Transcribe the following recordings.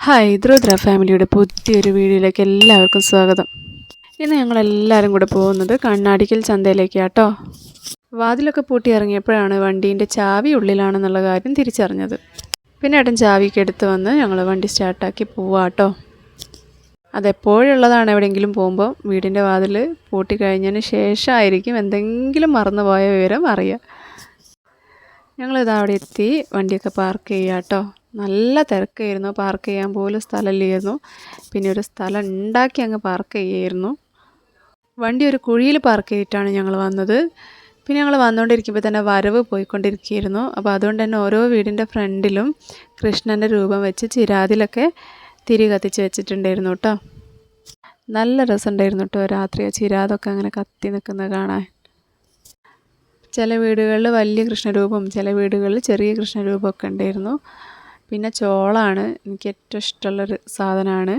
Hi ദ്രുദ്ര ഫാമിലിയുടെ പുതിയൊരു വീഡിയോയിലേക്ക് എല്ലാവർക്കും സ്വാഗതം. ഇന്ന് ഞങ്ങൾ എല്ലാവരും കൂടെ പോകുന്നത് കണ്ണാടിക്കൽ ചന്തയിലേക്ക് കേട്ടോ വാതിലൊക്കെ പൂട്ടി ഇറങ്ങിയപ്പോഴാണ് വണ്ടീന്റെ ചാവി ഉള്ളിലാണെന്നുള്ള കാര്യം തിരിച്ചറിഞ്ഞത്. പിന്നെ ഏട്ടൻ ചാവിക്ക് എടുത്ത് വന്ന് ഞങ്ങൾ വണ്ടി സ്റ്റാർട്ടാക്കി പോവാട്ടോ. അതെപ്പോഴുള്ളതാണ് എവിടെയെങ്കിലും പോകുമ്പോൾ വീടിന്റെ വാതിൽ പൂട്ടി കഴിഞ്ഞതിന് ശേഷമായിരിക്കും എന്തെങ്കിലും മറന്നുപോയ വിവരം അറിയുക ഞങ്ങളിതവിടെ എത്തി വണ്ടിയൊക്കെ പാർക്ക് ചെയ്യാട്ടോ. കേട്ടോ നല്ല തിരക്കായിരുന്നു. പാർക്ക് ചെയ്യാൻ പോലും സ്ഥലമില്ലായിരുന്നു. പിന്നെ ഒരു സ്ഥലം ഉണ്ടാക്കി അങ്ങ് പാർക്ക് ചെയ്യായിരുന്നു വണ്ടി ഒരു കുഴിയിൽ പാർക്ക് ചെയ്തിട്ടാണ് ഞങ്ങൾ വന്നത്. പിന്നെ ഞങ്ങൾ വന്നുകൊണ്ടിരിക്കുമ്പോൾ തന്നെ വരവ് പോയിക്കൊണ്ടിരിക്കുകയായിരുന്നു. അപ്പോൾ അതുകൊണ്ട് തന്നെ ഓരോ വീടിന്റെ ഫ്രണ്ടിലും കൃഷ്ണന്റെ രൂപം വെച്ച് ചിരാതിലൊക്കെ തിരി കത്തിച്ച് വെച്ചിട്ടുണ്ടായിരുന്നു കേട്ടോ. നല്ല രസമുണ്ടായിരുന്നു കേട്ടോ രാത്രി ചിരാതൊക്കെ അങ്ങനെ കത്തി നിൽക്കുന്നത് കാണാൻ. ചില വീടുകളിൽ വലിയ കൃഷ്ണരൂപം ചില വീടുകളിൽ ചെറിയ കൃഷ്ണരൂപമൊക്കെ ഉണ്ടായിരുന്നു. പിന്നെ ചോളാണ് എനിക്ക് ഏറ്റവും ഇഷ്ടമുള്ളൊരു സാധനമാണ്.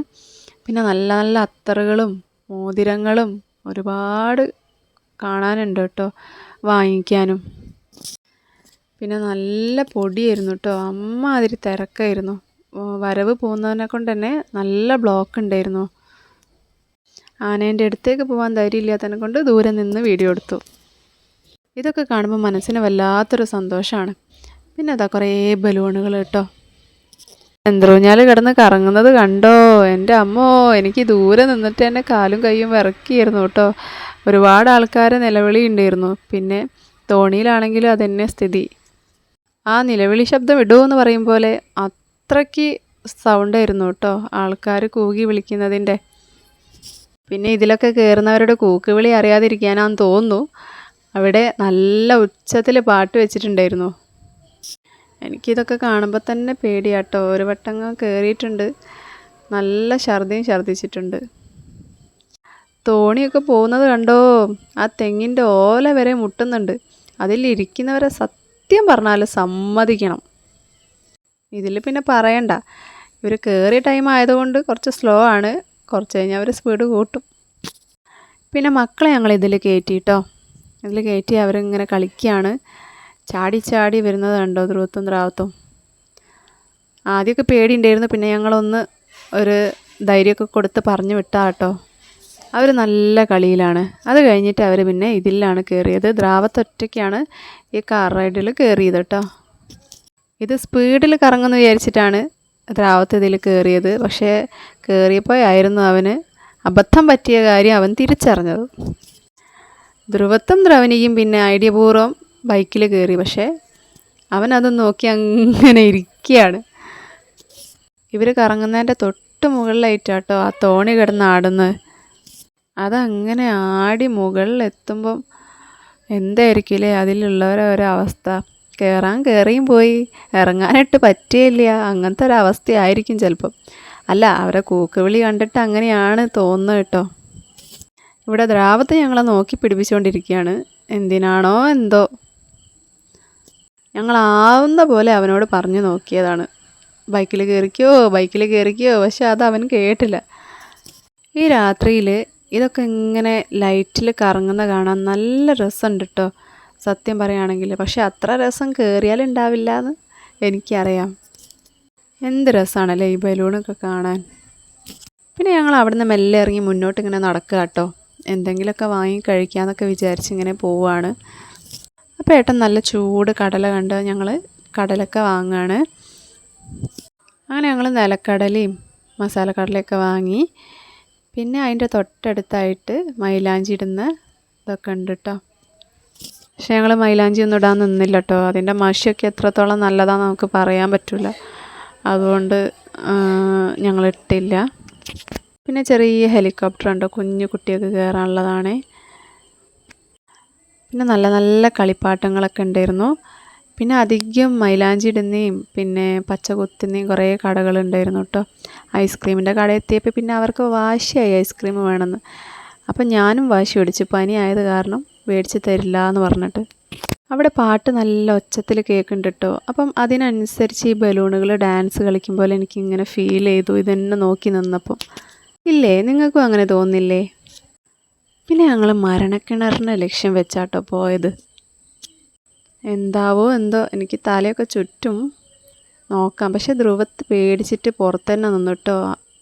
പിന്നെ നല്ല നല്ല അത്തറുകളും മോതിരങ്ങളും ഒരുപാട് കാണാനുണ്ട് കേട്ടോ വാങ്ങിക്കാനും. പിന്നെ നല്ല പൊടിയായിരുന്നു കേട്ടോ അമ്മാതിരി തിരക്കായിരുന്നു. വരവ് പോകുന്നതിനെ കൊണ്ട് തന്നെ നല്ല ബ്ലോക്ക് ഉണ്ടായിരുന്നു. ആനേന്റെ അടുത്തേക്ക് പോകാൻ ധൈര്യമില്ലാത്തതിനെ കൊണ്ട് ദൂരെ നിന്ന് വീഡിയോ എടുത്തു. ഇതൊക്കെ കാണുമ്പോൾ മനസ്സിന് വല്ലാത്തൊരു സന്തോഷമാണ്. പിന്നെ അതാ കുറേ ബലൂണുകൾ കേട്ടോ എന്ത്രൂഞ്ഞാൽ കിടന്ന് കറങ്ങുന്നത് കണ്ടോ? എന്റെ അമ്മോ എനിക്ക് ദൂരെ നിന്നിട്ട് എന്റെ കാലും കൈയും വിറക്കിയിരുന്നു കേട്ടോ. ഒരുപാട് ആൾക്കാർ നിലവിളി ഉണ്ടായിരുന്നു. പിന്നെ തോണിയിലാണെങ്കിലും അതന്നെ സ്ഥിതി. ആ നിലവിളി ശബ്ദം ഇടൂ എന്ന് പറയും പോലെ അത്രയ്ക്ക് സൗണ്ടായിരുന്നു കേട്ടോ ആൾക്കാർ കൂകി വിളിക്കുന്നതിന്റെ. പിന്നെ ഇതിലൊക്കെ കയറുന്നവരുടെ കൂക്കുവിളി അറിയാതിരിക്കാനാന്ന് തോന്നുന്നു. അവിടെ നല്ല ഉച്ചത്തിൽ പാട്ട് വെച്ചിട്ടുണ്ടായിരുന്നു. എനിക്കിതൊക്കെ കാണുമ്പോൾ തന്നെ പേടിയാട്ടോ. ഒരു വട്ടങ്ങ് കയറിയിട്ടുണ്ട് നല്ല ഛർദിയും ഛർദിച്ചിട്ടുണ്ട്. തോണിയൊക്കെ പോകുന്നത് കണ്ടോ? ആ തെങ്ങിന്റെ ഓല വരെ മുട്ടുന്നുണ്ട്. അതിലിരിക്കുന്നവരെ സത്യം പറഞ്ഞാൽ സമ്മതിക്കണം. ഇതിൽ പിന്നെ പറയണ്ട. ഇവർ കയറിയ ടൈം ആയതുകൊണ്ട് കുറച്ച് സ്ലോ ആണ്. കുറച്ച് കഴിഞ്ഞാൽ അവർ സ്പീഡ് കൂട്ടും. പിന്നെ മക്കളെ ഞങ്ങൾ ഇതിൽ കയറ്റിട്ടോ ഇതിൽ കയറ്റി അവരിങ്ങനെ കളിക്കുകയാണ് ചാടി ചാടി വരുന്നത് കണ്ടോ? ധ്രുവത്തും ദ്രാവത്തും ആദ്യമൊക്കെ പേടിയുണ്ടായിരുന്നു. പിന്നെ ഞങ്ങളൊന്ന് ഒരു ധൈര്യമൊക്കെ കൊടുത്ത് പറഞ്ഞു വിട്ടാ കേട്ടോ. അവർ നല്ല കളിയിലാണ്. അത് കഴിഞ്ഞിട്ട് അവർ പിന്നെ ഇതിലാണ് കയറിയത് ദ്രാവത്തൊറ്റയ്ക്കാണ് ഈ കാർ റൈഡിൽ കയറിയത് കേട്ടോ. ഇത് സ്പീഡിൽ കറങ്ങുമെന്ന് വിചാരിച്ചിട്ടാണ് ദ്രാവത്ത് ഇതിൽ കയറിയത് പക്ഷേ കയറിയപ്പോൾ ആയിരുന്നു അവന് അബദ്ധം പറ്റിയ കാര്യം അവൻ തിരിച്ചറിഞ്ഞത്. ധ്രുവത്വം ദ്രവനിയും പിന്നെ ഐഡിയപൂർവം ബൈക്കിൽ കയറി പക്ഷേ അവൻ അത് നോക്കി അങ്ങനെ ഇരിക്കുകയാണ് ഇവർ കറങ്ങുന്നതിന്റെ തൊട്ട് മുകളിലായിട്ടാട്ടോ ആ തോണി കിടന്ന് ആടുന്നത്. അതങ്ങനെ ആടി മുകളിലെത്തുമ്പം എന്തായിരിക്കില്ലേ അതിലുള്ളവരെ ഒരവസ്ഥ. കയറാൻ കയറിയും പോയി. ഇറങ്ങാനായിട്ട് പറ്റിയില്ല. അങ്ങനത്തെ ഒരവസ്ഥയായിരിക്കും ചിലപ്പം. അല്ല അവരെ കൂക്കുവിളി കണ്ടിട്ട് അങ്ങനെയാണ് തോന്നുന്നത് കേട്ടോ. ഇവിടെ ദ്രാവത്തെ ഞങ്ങളെ നോക്കി പിടിപ്പിച്ചുകൊണ്ടിരിക്കുകയാണ് എന്തിനാണോ എന്തോ. ഞങ്ങളാവുന്ന പോലെ അവനോട് പറഞ്ഞു നോക്കിയതാണ്. ബൈക്കിൽ കയറിക്കോ ബൈക്കിൽ കയറിക്കോ പക്ഷെ അത് അവൻ കേട്ടില്ല. ഈ രാത്രിയിൽ ഇതൊക്കെ ഇങ്ങനെ ലൈറ്റിൽ കറങ്ങുന്ന കാണാൻ നല്ല രസമുണ്ട് കേട്ടോ സത്യം പറയുകയാണെങ്കിൽ. പക്ഷെ അത്ര രസം കയറിയാൽ ഉണ്ടാവില്ല എന്ന് എനിക്കറിയാം. എന്ത് രസമാണല്ലേ ഈ ബലൂണൊക്കെ കാണാൻ. പിന്നെ ഞങ്ങൾ അവിടുന്ന് മെല്ലെ ഇറങ്ങി മുന്നോട്ട് ഇങ്ങനെ നടക്കുക കേട്ടോ എന്തെങ്കിലുമൊക്കെ വാങ്ങി കഴിക്കാമെന്നൊക്കെ വിചാരിച്ച് ഇങ്ങനെ പോവുകയാണ് അപ്പോൾ ഏട്ടൻ നല്ല ചൂട് കടല കണ്ട് ഞങ്ങൾ കടലൊക്കെ വാങ്ങുകയാണ് അങ്ങനെ ഞങ്ങൾ നിലക്കടലയും മസാലക്കടലയൊക്കെ വാങ്ങി. പിന്നെ അതിന്റെ തൊട്ടടുത്തായിട്ട് മൈലാഞ്ചി ഇടുന്ന ഇതൊക്കെ ഉണ്ട് കേട്ടോ പക്ഷെ ഞങ്ങൾ മൈലാഞ്ചി ഒന്നും ഇടാൻ നിന്നില്ല കേട്ടോ അതിന്റെ മഷിയൊക്കെ എത്രത്തോളം നല്ലതാണെന്ന് നമുക്ക് പറയാൻ പറ്റില്ല അതുകൊണ്ട് ഞങ്ങൾ ഇട്ടില്ല. പിന്നെ ചെറിയ ഹെലികോപ്റ്റർ ഉണ്ട്. കുഞ്ഞു കുട്ടിയൊക്കെ കയറാനുള്ളതാണ് പിന്നെ നല്ല നല്ല കളിപ്പാട്ടങ്ങളൊക്കെ ഉണ്ടായിരുന്നു. പിന്നെ അധികം മൈലാഞ്ചി ഇടുന്നേയും പിന്നെ പച്ച കുത്തുന്നേയും കുറേ കടകളുണ്ടായിരുന്നു കേട്ടോ. ഐസ്ക്രീമിന്റെ കട എത്തിയപ്പോൾ പിന്നെ അവർക്ക് വാശിയായി ഐസ്ക്രീം വേണമെന്ന്. അപ്പം ഞാനും വാശി പിടിച്ചു. ആയത് കാരണം മേടിച്ച് തരില്ല എന്ന് പറഞ്ഞിട്ട്. അവിടെ പാട്ട് നല്ല ഒച്ചത്തിൽ കേൾക്കുന്നുണ്ട് കേട്ടോ. അപ്പം അതിനനുസരിച്ച് ഈ ബലൂണുകൾ ഡാൻസ് കളിക്കുമ്പോൾ എനിക്കിങ്ങനെ ഫീൽ ചെയ്തു. ഇതെന്നെ നോക്കി നിന്നപ്പോൾ ഇല്ലേ? നിങ്ങൾക്കും അങ്ങനെ തോന്നില്ലേ? പിന്നെ ഞങ്ങൾ മരണക്കിണറിന് ലക്ഷ്യം വെച്ചാട്ടോ പോയത്. എന്താവോ എന്തോ എനിക്ക് തലയൊക്കെ ചുറ്റും നോക്കാം. പക്ഷെ ധ്രുവത്ത് പേടിച്ചിട്ട് പുറത്ത് തന്നെ നിന്നിട്ടോ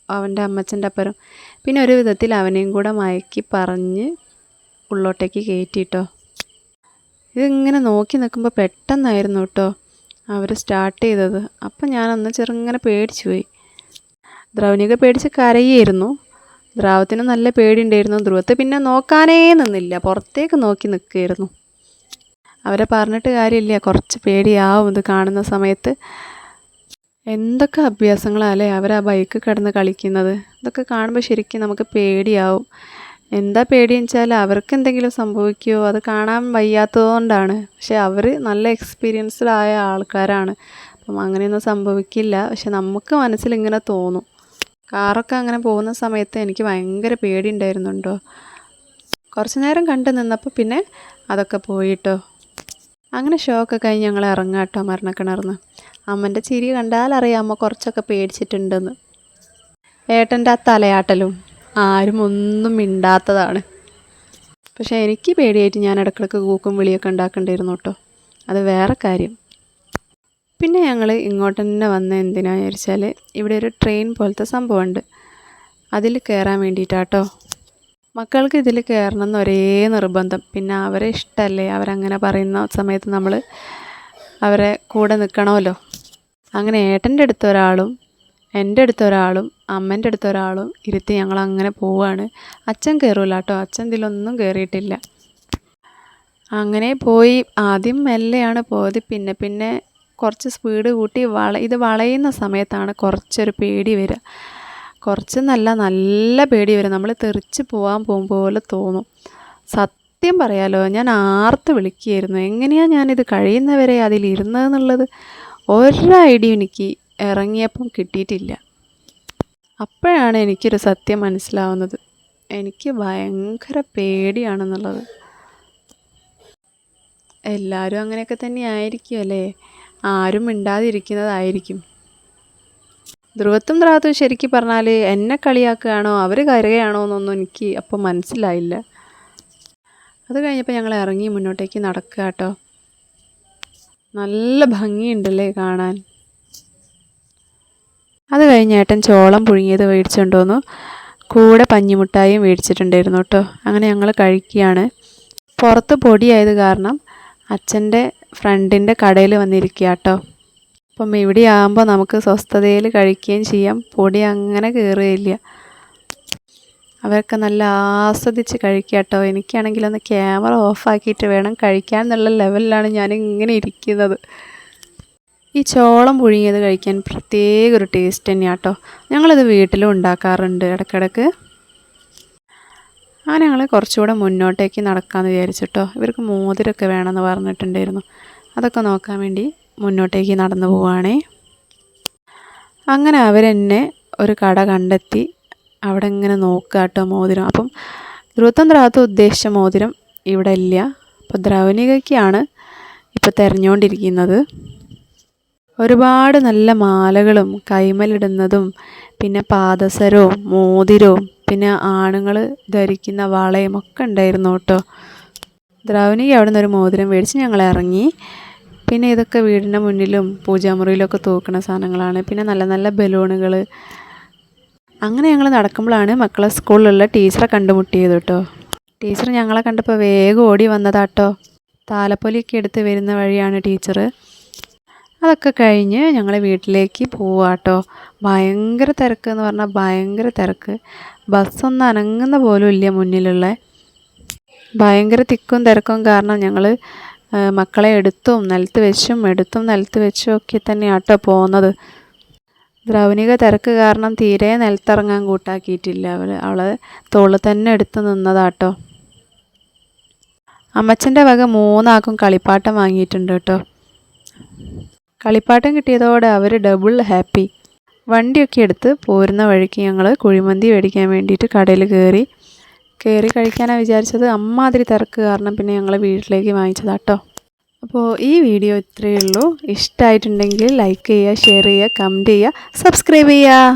അവന്റെ അമ്മച്ചന്റെ അപ്പുറം. പിന്നെ ഒരു വിധത്തിൽ അവനെയും കൂടെ മയക്കി പറഞ്ഞ് ഉള്ളോട്ടേക്ക് കയറ്റിട്ടോ. ഇതിങ്ങനെ നോക്കി നിൽക്കുമ്പോൾ പെട്ടെന്നായിരുന്നു കേട്ടോ അവർ സ്റ്റാർട്ട് ചെയ്തത്. അപ്പം ഞാനൊന്ന് ചെറുങ്ങനെ പേടിച്ചു പോയി ദ്രവനിക പേടിച്ച് കരയായിരുന്നു. ദ്രാവത്തിന് നല്ല പേടിയുണ്ടായിരുന്നു ധ്രുവത്തെ. പിന്നെ നോക്കാനേ നിന്നില്ല. പുറത്തേക്ക് നോക്കി നിൽക്കുകയായിരുന്നു. അവരെ പറഞ്ഞിട്ട് കാര്യമില്ല. കുറച്ച് പേടിയാവും ഇത് കാണുന്ന സമയത്ത്. എന്തൊക്കെ അഭ്യാസങ്ങളല്ലേ അവർ ആ ബൈക്ക് കിടന്ന് കളിക്കുന്നത്? ഇതൊക്കെ കാണുമ്പോൾ ശരിക്കും നമുക്ക് പേടിയാവും. എന്താ പേടിയെന്ന് വെച്ചാൽ അവർക്ക് എന്തെങ്കിലും സംഭവിക്കുമോ അത് കാണാൻ വയ്യാത്തതുകൊണ്ടാണ് പക്ഷെ അവർ നല്ല എക്സ്പീരിയൻസ്ഡ് ആയ ആൾക്കാരാണ്. അപ്പം അങ്ങനെയൊന്നും സംഭവിക്കില്ല. പക്ഷെ നമുക്ക് മനസ്സിൽ ഇങ്ങനെ തോന്നും. കാറൊക്കെ അങ്ങനെ പോകുന്ന സമയത്ത് എനിക്ക് ഭയങ്കര പേടി ഉണ്ടായിരുന്നുണ്ടോ കുറച്ച് നേരം കണ്ടു നിന്നപ്പോൾ പിന്നെ അതൊക്കെ പോയിട്ടോ. അങ്ങനെ ഷോ ഒക്കെ കഴിഞ്ഞ് ഞങ്ങൾ ഇറങ്ങാട്ടോ മരണക്കിണർന്ന്. അമ്മന്റെ ചിരി കണ്ടാൽ അമ്മ കുറച്ചൊക്കെ പേടിച്ചിട്ടുണ്ടെന്ന്. ഏട്ടന്റെ ആ തലയാട്ടലും ആരും ഒന്നും മിണ്ടാത്തതാണ്. പക്ഷേ എനിക്ക് പേടിയായിട്ട് ഞാൻ ഇടക്കിടക്ക് കൂക്കും വിളിയൊക്കെ ഉണ്ടാക്കേണ്ടിയിരുന്നു കേട്ടോ അത് വേറെ കാര്യം. പിന്നെ ഞങ്ങൾ ഇങ്ങോട്ട് തന്നെ വന്ന എന്തിനാന്ന് വിചാരിച്ചാൽ ഇവിടെ ഒരു ട്രെയിൻ പോലത്തെ സംഭവമുണ്ട് അതിൽ കയറാൻ വേണ്ടിയിട്ടാട്ടോ മക്കൾക്ക് ഇതിൽ കയറണം എന്ന് ഒരേ നിർബന്ധം. പിന്നെ അവരെ ഇഷ്ടമല്ലേ അവരങ്ങനെ പറയുന്ന സമയത്ത് നമ്മൾ അവരെ കൂടെ നിൽക്കണമല്ലോ അങ്ങനെ ഏട്ടന്റെ അടുത്ത് ഒരാളും എന്റെ അടുത്ത് ഒരാളും അമ്മേന്റെ അടുത്ത് ഒരാളും ഇരുത്തി ഞങ്ങൾ അങ്ങനെ പോവുകയാണ് അച്ഛൻ കയറൂല കേട്ടോ അച്ഛൻ ഇതിലൊന്നും കയറിയിട്ടില്ല അങ്ങനെ പോയി. ആദ്യം മെല്ലെയാണ് പോയത്. പിന്നെ പിന്നെ കുറച്ച് സ്പീഡ് കൂട്ടി വള ഇത് വളയുന്ന സമയത്താണ് കുറച്ചൊരു പേടി വരിക കുറച്ച് നല്ല പേടി വരും. നമ്മൾ തെറിച്ച് പോകാൻ പോകുമ്പോൾ തോന്നും. സത്യം പറയാലോ ഞാൻ ആർത്ത് വിളിക്കുകയായിരുന്നു. എങ്ങനെയാണ് ഞാനിത് കഴിയുന്നവരെ അതിലിരുന്നതെന്നുള്ളത് ഒരു ഐഡിയ എനിക്ക് ഇറങ്ങിയപ്പം കിട്ടിയിട്ടില്ല. അപ്പോഴാണ് എനിക്കൊരു സത്യം മനസ്സിലാവുന്നത്. എനിക്ക് ഭയങ്കര പേടിയാണെന്നുള്ളത്. എല്ലാവരും അങ്ങനെയൊക്കെ തന്നെ ആയിരിക്കും അല്ലേ? ആരും മിണ്ടാതിരിക്കുന്നതായിരിക്കും. ധ്രുവത്തും ദ്രാവത്തും ശരിക്കും പറഞ്ഞാൽ എന്നെ കളിയാക്കുകയാണോ അവർ കരയുകയാണോ എന്നൊന്നും എനിക്ക് അപ്പം മനസ്സിലായില്ല. അത് കഴിഞ്ഞപ്പോൾ ഞങ്ങൾ ഇറങ്ങി മുന്നോട്ടേക്ക് നടക്കുക കേട്ടോ. നല്ല ഭംഗിയുണ്ടല്ലേ കാണാൻ. അത് കഴിഞ്ഞ് ഏട്ടൻ ചോളം പുഴുങ്ങിയത് മേടിച്ചുകൊണ്ടുവന്നു കൂടെ പഞ്ഞിമുട്ടായും മേടിച്ചിട്ടുണ്ടായിരുന്നു കേട്ടോ. അങ്ങനെ ഞങ്ങൾ കഴിക്കുകയാണ്. പുറത്ത് പൊടിയായത് കാരണം അച്ഛന്റെ ഫ്രണ്ടിന്റെ കടയിൽ വന്നിരിക്കുക കേട്ടോ അപ്പം ഇവിടെ ആകുമ്പോൾ നമുക്ക് സ്വസ്ഥതയിൽ കഴിക്കുകയും ചെയ്യാം. പൊടി അങ്ങനെ കയറുകയില്ല അവരൊക്കെ നല്ല ആസ്വദിച്ച് കഴിക്കുക കേട്ടോ എനിക്കാണെങ്കിൽ ഒന്ന് ക്യാമറ ഓഫാക്കിയിട്ട് വേണം കഴിക്കാൻ എന്നുള്ള ലെവലിലാണ് ഞാൻ ഇങ്ങനെ ഇരിക്കുന്നത്. ഈ ചോളം പുഴുങ്ങിയത് കഴിക്കാൻ പ്രത്യേക ഒരു ടേസ്റ്റ് തന്നെയാണ് കേട്ടോ ഞങ്ങളിത് വീട്ടിലും ഉണ്ടാക്കാറുണ്ട് ഇടയ്ക്കിടയ്ക്ക് അങ്ങനെ ഞങ്ങൾ കുറച്ചുകൂടെ മുന്നോട്ടേക്ക് നടക്കാമെന്ന് വിചാരിച്ചിട്ടോ. ഇവർക്ക് മോതിരമൊക്കെ വേണമെന്ന് പറഞ്ഞിട്ടുണ്ടായിരുന്നു. അതൊക്കെ നോക്കാൻ വേണ്ടി മുന്നോട്ടേക്ക് നടന്നു പോവുകയാണേ അങ്ങനെ അവരെന്നെ ഒരു കട കണ്ടെത്തി. അവിടെ ഇങ്ങനെ നോക്കുക കേട്ടോ മോതിരം. അപ്പം ധ്രുവത്വം ദ്രാവത്വം ഉദ്ദേശിച്ച മോതിരം ഇവിടെ ഇല്ല. അപ്പോൾ ദ്രവനികയ്ക്കാണ് ഇപ്പോൾ തിരഞ്ഞുകൊണ്ടിരിക്കുന്നത് ഒരുപാട് നല്ല മാലകളും കൈമലിടുന്നതും പിന്നെ പാദസരവും മോതിരവും പിന്നെ ആണുങ്ങൾ ധരിക്കുന്ന വളയും ഒക്കെ ഉണ്ടായിരുന്നു കേട്ടോ. ദ്രാവണിക്ക് അവിടെ നിന്ന് ഒരു മോതിരം മേടിച്ച് ഞങ്ങൾ ഇറങ്ങി. പിന്നെ ഇതൊക്കെ വീടിന്റെ മുന്നിലും പൂജാമുറിയിലൊക്കെ തൂക്കുന്ന സാധനങ്ങളാണ്. പിന്നെ നല്ല നല്ല ബലൂണുകൾ അങ്ങനെ ഞങ്ങൾ നടക്കുമ്പോഴാണ് മക്കളെ സ്കൂളിലുള്ള ടീച്ചറെ കണ്ടുമുട്ടിയത് കേട്ടോ. ടീച്ചർ ഞങ്ങളെ കണ്ടപ്പോൾ വേഗം ഓടി വന്നതാട്ടോ താലപ്പൊലിയൊക്കെ എടുത്ത് വരുന്ന വഴിയാണ് ടീച്ചർ അതൊക്കെ കഴിഞ്ഞ് ഞങ്ങൾ വീട്ടിലേക്ക് പോവാട്ടോ ഭയങ്കര തിരക്ക് എന്ന് പറഞ്ഞാൽ ഭയങ്കര തിരക്ക്. ബസ്സൊന്നും അനങ്ങുന്ന പോലും ഇല്ല മുന്നിലുള്ള. ഭയങ്കര തിക്കും തിരക്കും കാരണം ഞങ്ങൾ മക്കളെ എടുത്തും നിലത്ത് വെച്ചും എടുത്തും നിലത്ത് വെച്ചും ഒക്കെ തന്നെയാട്ടോ പോകുന്നത് ദ്രൗനിക തിരക്ക് കാരണം തീരെ നിലത്തിറങ്ങാൻ കൂട്ടാക്കിയിട്ടില്ല അവൾ അവളെ തോളിൽ തന്നെ എടുത്ത് നിന്നതാട്ടോ. അമ്മച്ചന്റെ വക മൂന്നാക്കും കളിപ്പാട്ടം വാങ്ങിയിട്ടുണ്ട് കേട്ടോ. കളിപ്പാട്ടം കിട്ടിയതോടെ അവർ ഡബിൾ ഹാപ്പി വണ്ടിയൊക്കെ എടുത്ത് പോരുന്ന വഴിക്ക് ഞങ്ങൾ കുഴിമന്തി മേടിക്കാൻ വേണ്ടിയിട്ട് കടയിൽ കയറി. കയറി കഴിക്കാനാണ് വിചാരിച്ചത്. അമ്മാതിരി തിരക്ക് കാരണം പിന്നെ ഞങ്ങൾ വീട്ടിലേക്ക് വാങ്ങിച്ചതാണ് കേട്ടോ അപ്പോൾ ഈ വീഡിയോ ഇത്രയേ ഉള്ളൂ. ഇഷ്ടമായിട്ടുണ്ടെങ്കിൽ ലൈക്ക് ചെയ്യുക ഷെയർ ചെയ്യുക കമന്റ് ചെയ്യുക സബ്സ്ക്രൈബ് ചെയ്യുക.